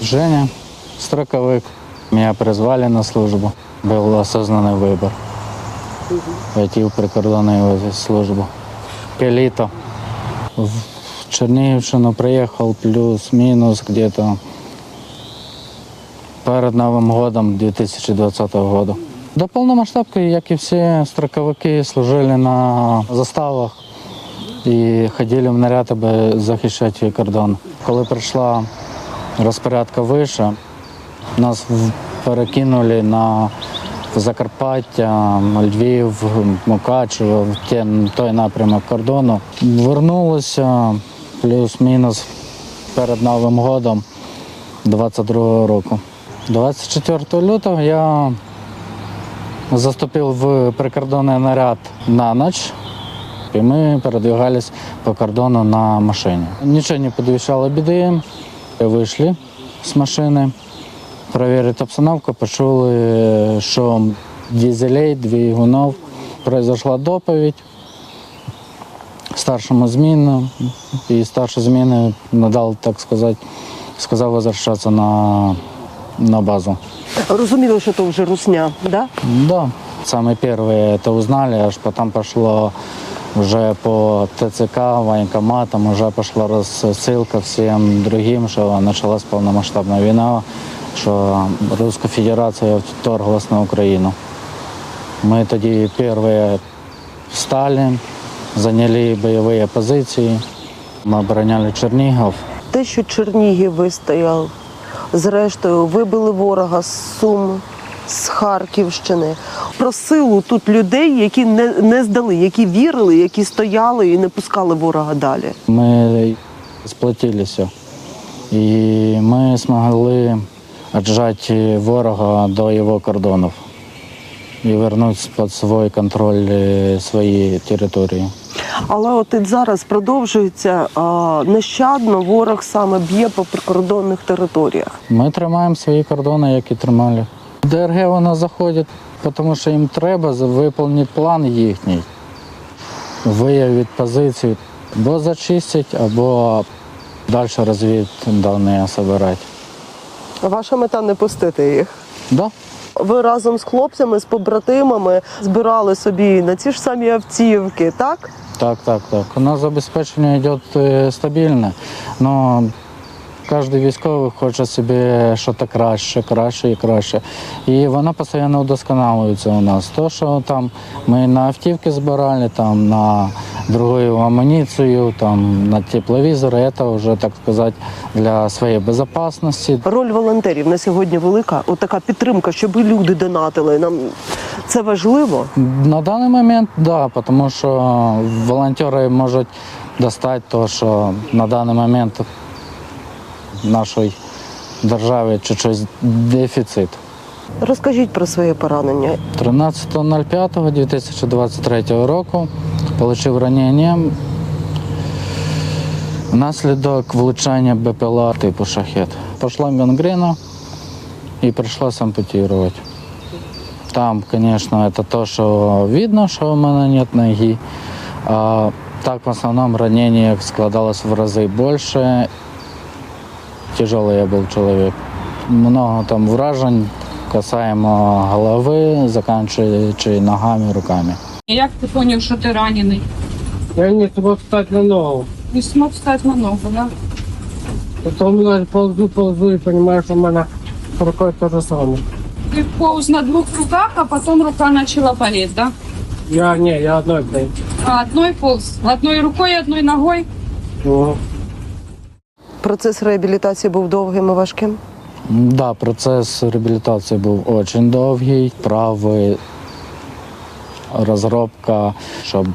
Женя, строковик. Меня призвали на службу. Был осознанный выбор. Пойти в прикордонную службу. Літо. В Чернігівщину приїхав плюс-мінус где-то перед Новим годом 2020 года. До повномасштабки, як і всі строковики, служили на заставах і ходили в наряд, аби захищати кордон. Коли прийшла розпорядка вище, нас перекинули на Закарпаття, Львів, Мукачево, той напрямок кордону. Вернулися плюс-мінус перед Новим годом 22 року. 24 лютого я заступив в прикордонний наряд на ніч, і ми передвигались по кордону на машині. Нічого не підвищало біди. Вийшли з машини, перевірити обстановку, почули, що дизелей, двигунов, произошла доповідь старшому зміну, і старший зміни надав, так сказати, сказав возвращатися на, на базу. Розуміло, що то вже русня, да? Да, самые первые это узнали, аж потом пошло уже по ТЦК, военкоматам, уже пошла рассылка всем другим, что началась полномасштабная война, что Русская Федерация вторглась на Украину. Мы тоді первые встали, заняли бойові позиції, ми обороняли Чернігів. Те, що Чернігів вистояв, зрештою, вибили ворога з Сум, з Харківщини. Про силу тут людей, які не, не здали, які вірили, які стояли і не пускали ворога далі. Ми сплотилися і ми змогли віджати ворога до його кордонів і повернути під свій контроль е, свої території. Але от і зараз продовжується а, нещадно ворог саме б'є по прикордонних територіях. Ми тримаємо свої кордони, які тримали. ДРГ вона заходить, тому що їм треба виконати план їхній, виявити позицію, або зачистити, або далі розвіддані збирати. Ваша мета не пустити їх. Да? Ви разом з хлопцями, з побратимами збирали собі на ці ж самі автівки, так? Так, так, так. У нас забезпечення йде е, стабільне, але кожен військовий хоче собі щось краще, краще і краще. І вона постійно удосконалюється у нас. То, що там ми на автівки збирали, там на другу амуніцію, там на тепловізори, це вже, так сказати, для своєї безпечності. Роль волонтерів на сьогодні велика. От така підтримка, щоб люди донатили. Нам це важливо. На даний момент так, да, тому що волонтери можуть достати те, що на даний момент в нашій державі чуть-чуть дефіцит. Розкажіть про своє поранення. 13.05.2023 року отримав ранення внаслідок влучання БПЛА типу шахет. Пішла гангрена і прийшлося ампутувати. Там, звісно, це те, що видно, що в мене немає ноги. А так, в основному ранення складалось в рази більше. Тяжелый я був чоловік. Много там вражень касаємо голови, закінчуючи ногами, руками. Як ти зрозумів, що ти ранений? Я не смог встать на ногу. Не смог встати на ногу, да? Потом я ползу, ползу и понимаю, что у меня рукой то же самое. Ти повз на двох руках, а потім рука почала болеть, да? Я не, я одной блин. А одной полз, одной рукою, одной ногою. Ну, Процес реабілітації був довгим і важким. Да, процес реабілітації був дуже довгий, правий розробка, щоб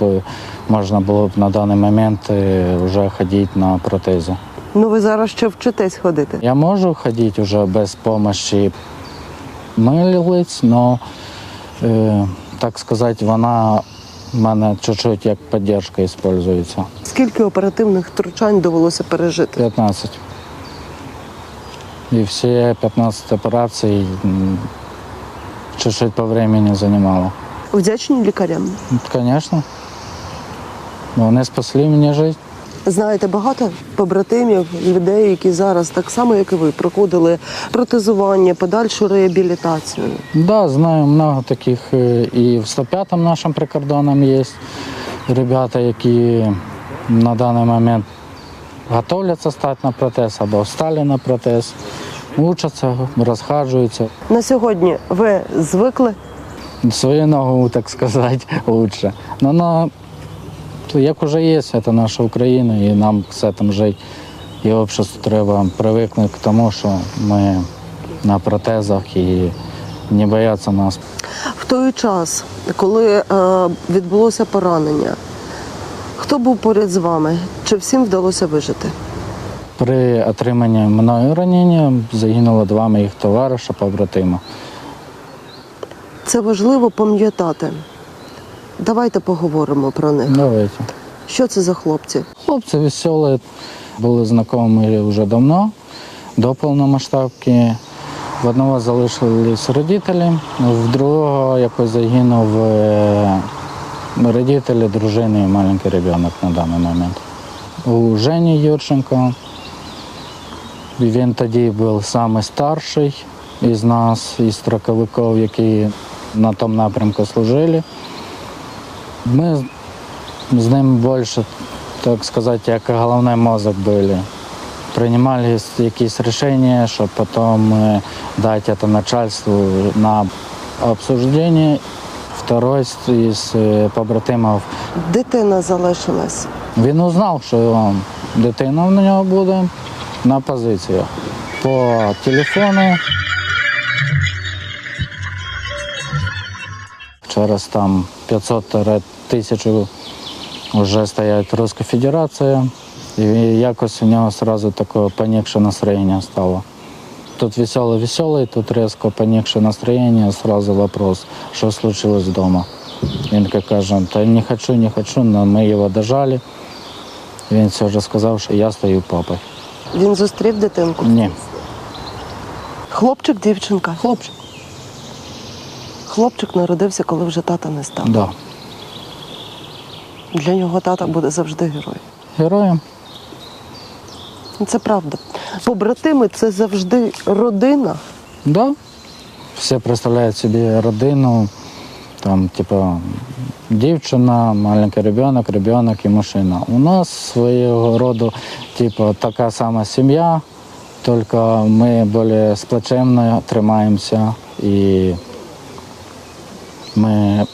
можна було б на даний момент е, вже ходити на протезі. Ну ви зараз ще вчитесь ходити. Я можу ходити вже без допомоги милиць, але, так сказати, вона в мене чуть-чуть як підтримка використовується. Скільки оперативних втручань довелося пережити? 15. І всі 15 операцій чуть-чуть по времени займало. Вдячні лікарям. Ну, Звісно. Вони спасли мені життя. Знаєте багато побратимів, людей, які зараз так само, як і ви, проходили протезування, подальшу реабілітацію. Да, знаю много таких е, і в 105-м нашим прикордоном є ребята, які на даний момент готовляться стати на протез або стали на протез, учаться, розхаджуються. На сьогодні ви звикли Свою ногу, так сказати, лучше. Но на, як уже є, це наша Україна, і нам з цим жити. І обществу треба привикнути к тому, що ми на протезах і не бояться нас. в той час, коли е, відбулося поранення. Хто був поряд з вами? Чи всім вдалося вижити? При отриманні мною ранення загинуло два моїх товариша, побратима. Це важливо пам'ятати. Давайте поговоримо про них. Давайте. Що це за хлопці? Хлопці веселі, були знайомі вже давно, до повномасштабки. В одного залишились родителі, в другого якось загинув е, родителі, дружини і маленький ребенок на даний момент. У Жені Юрченко він тоді був самий старший із нас, із строковиків, які на тому напрямку служили. Ми з ним більше, так сказати, як головний мозок були. Приймали якісь рішення, щоб потім е, дати це начальству на обсуждення. Второй з- із е, Дитина залишилась. він узнав, що дитина в нього буде на позиціях. По телефону. Через там 500 тисячу вже стоять Руська Федерація. І якось у нього одразу таке понікше настроєння стало. Тут веселий веселий, тут різко понікше настроєння, одразу вопрос, що случилось вдома. Він каже, та не хочу, не хочу, але ми його дожали. Він все ж сказав, що я стою папою. Він зустрів дитинку. Ні, Хлопчик, дівчинка. хлопчик. Хлопчик народився, коли вже тата не став. Да. Для нього тата буде завжди герой. Героєм. Це правда. Побратими це завжди родина. Да. Всі представляють собі родину, там, типу, дівчина, маленький ребенок, ребенок і машина. У нас свого роду, типу, така сама сім'я, тільки ми більш сплочемно тримаємося і ми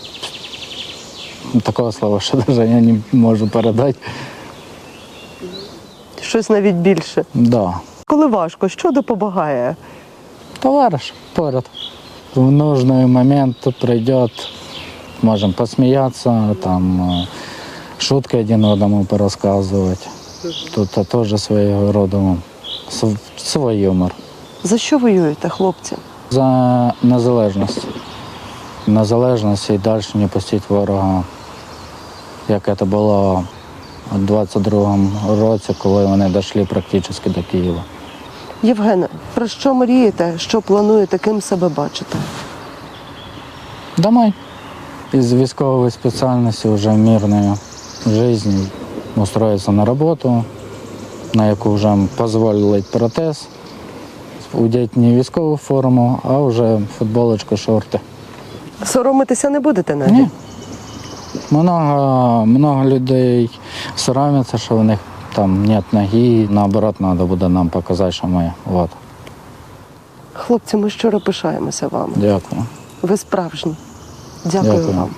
такого слова, що навіть я не можу передати. Щось навіть більше. Да. Коли важко, що допомагає? Товарищ поряд. В нужный момент придет, можем посмеяться, там э, шутки один одному порассказывать. Тут а, тоже своего рода св- свой юмор. За що воюєте, хлопці? За незалежність. Незалежність і далі не пустити ворога, як це було у 22-му році, коли вони дійшли практично до Києва. Євгене, про що мрієте, що плануєте, ким себе бачите? Домой. Из військової спеціальності вже в мирної житті устроїтися на роботу, на яку вже дозволили протез. Удіти не військову форму, а вже футболочку, шорти. Соромитися не будете навіть? Ні. Много, много людей соромляться, що в них там нет ноги. Наоборот, треба буде нам показати, що ми. От. Хлопці, ми щиро пишаємося вами. Дякую. Ви справжні. Дякую, Дякую. вам.